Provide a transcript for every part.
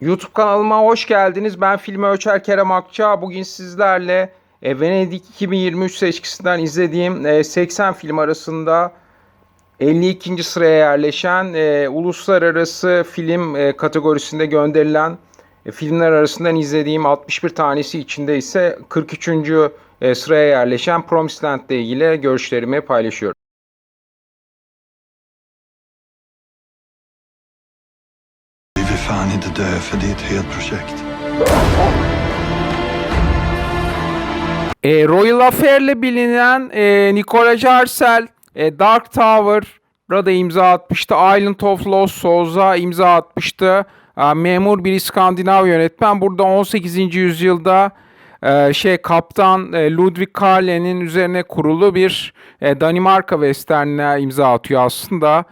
YouTube kanalıma hoş geldiniz. Ben Filmi Ölçer Kerem Akça. Bugün sizlerle e, Venedik 2023 seçkisinden izlediğim e, 80 film arasında 52. sıraya yerleşen e, uluslararası film e, kategorisinde gönderilen e, filmler arasından izlediğim 61 tanesi içinde ise 43. e, sıraya yerleşen Promised Land ile görüşlerimi paylaşıyorum. Fan inte dö för det är ett helt projekt. E, Royal Affair'le bilinen e, Nicola Jarcel e, Dark Tower'a da imza atmıştı. Island of Lost Souls'a imza atmıştı. E, memur bir İskandinav yönetmen. Burada 18. yüzyılda e, şey kaptan e, Ludwig Karle'nin üzerine kurulu bir e, Danimarka westernine imza atıyor aslında.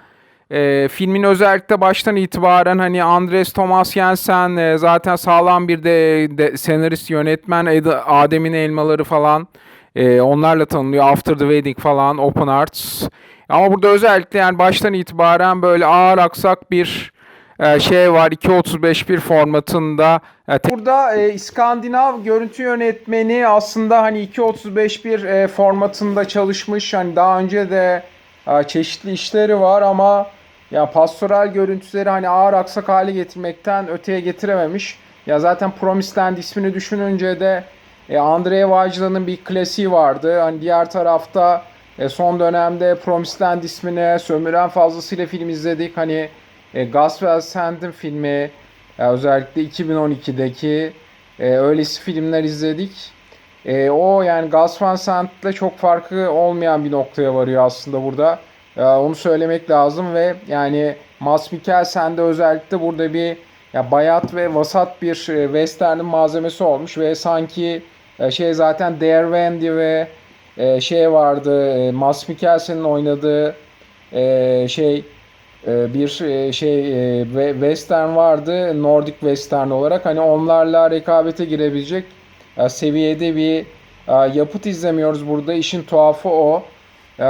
E, filmin özellikle baştan itibaren hani Andres Thomas Jensen e, zaten sağlam bir de, de senarist yönetmen Ed- Adem'in Elmaları falan e, onlarla tanınıyor. After the Wedding falan Open Arts. Ama burada özellikle yani baştan itibaren böyle ağır aksak bir e, şey var 2.35 formatında. E, Burada e, İskandinav görüntü yönetmeni aslında hani 2.35 e, formatında çalışmış. Hani daha önce de çeşitli işleri var ama ya pastoral görüntüleri hani ağır aksak hale getirmekten öteye getirememiş. Ya zaten Promised Land ismini düşününce de e, Andrei Vajla'nın bir klasiği vardı. Hani diğer tarafta e, son dönemde Promised Land ismine sömüren fazlasıyla film izledik. Hani e, Gus Van Sant'ın filmi e, özellikle 2012'deki e, öylesi filmler izledik. E, o yani Gus Van Sant'le çok farkı olmayan bir noktaya varıyor aslında burada. E, onu söylemek lazım ve yani Mads Mikkelsen de özellikle burada bir ya bayat ve vasat bir e, western'in malzemesi olmuş ve sanki e, şey zaten Dare Wendy ve e, şey vardı e, Mads Mikkelsen'in oynadığı e, şey e, bir e, şey western vardı Nordic western olarak hani onlarla rekabete girebilecek seviyede bir e, yapıt izlemiyoruz burada. İşin tuhafı o. E,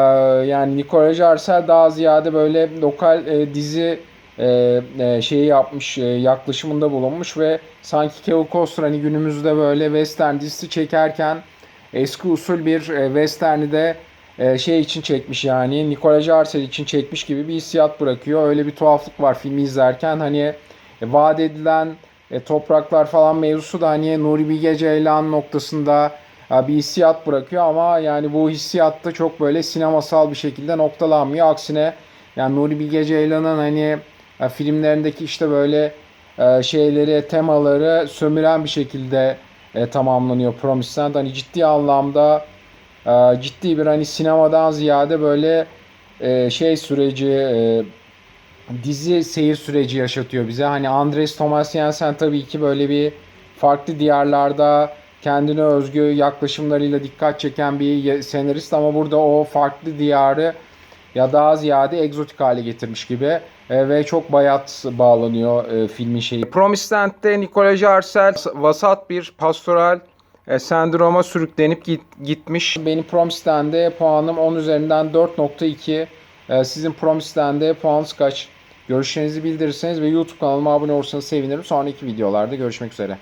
yani Nicola Jarcel daha ziyade böyle lokal e, dizi e, şeyi yapmış yaklaşımında bulunmuş ve sanki Kevin Costner hani günümüzde böyle western dizisi çekerken eski usul bir western'i de şey için çekmiş yani Nicola Jarcel için çekmiş gibi bir hissiyat bırakıyor. Öyle bir tuhaflık var filmi izlerken. Hani vaat edilen e, topraklar falan mevzusu da hani Nuri Bilge Ceylan noktasında e, bir hissiyat bırakıyor ama yani bu hissiyat da çok böyle sinemasal bir şekilde noktalanmıyor. Aksine yani Nuri Bilge Ceylan'ın hani e, filmlerindeki işte böyle e, şeyleri, temaları sömüren bir şekilde tamamlanıyor Promised Land. Hani ciddi anlamda ciddi bir hani sinemadan ziyade böyle şey süreci dizi seyir süreci yaşatıyor bize. Hani Andres Thomas Jensen tabii ki böyle bir farklı diyarlarda kendine özgü yaklaşımlarıyla dikkat çeken bir senarist ama burada o farklı diyarı ya daha ziyade egzotik hale getirmiş gibi E, ve çok bayat bağlanıyor e, filmin şeyi. Promised Land'de Nicola Jarcel vasat bir pastoral e, sendroma sürüklenip git- gitmiş. Benim Promised Land'e puanım 10 üzerinden 4.2. E, sizin Promised Land'e puanınız kaç? Görüşlerinizi bildirirseniz ve YouTube kanalıma abone olursanız sevinirim. Sonraki videolarda görüşmek üzere.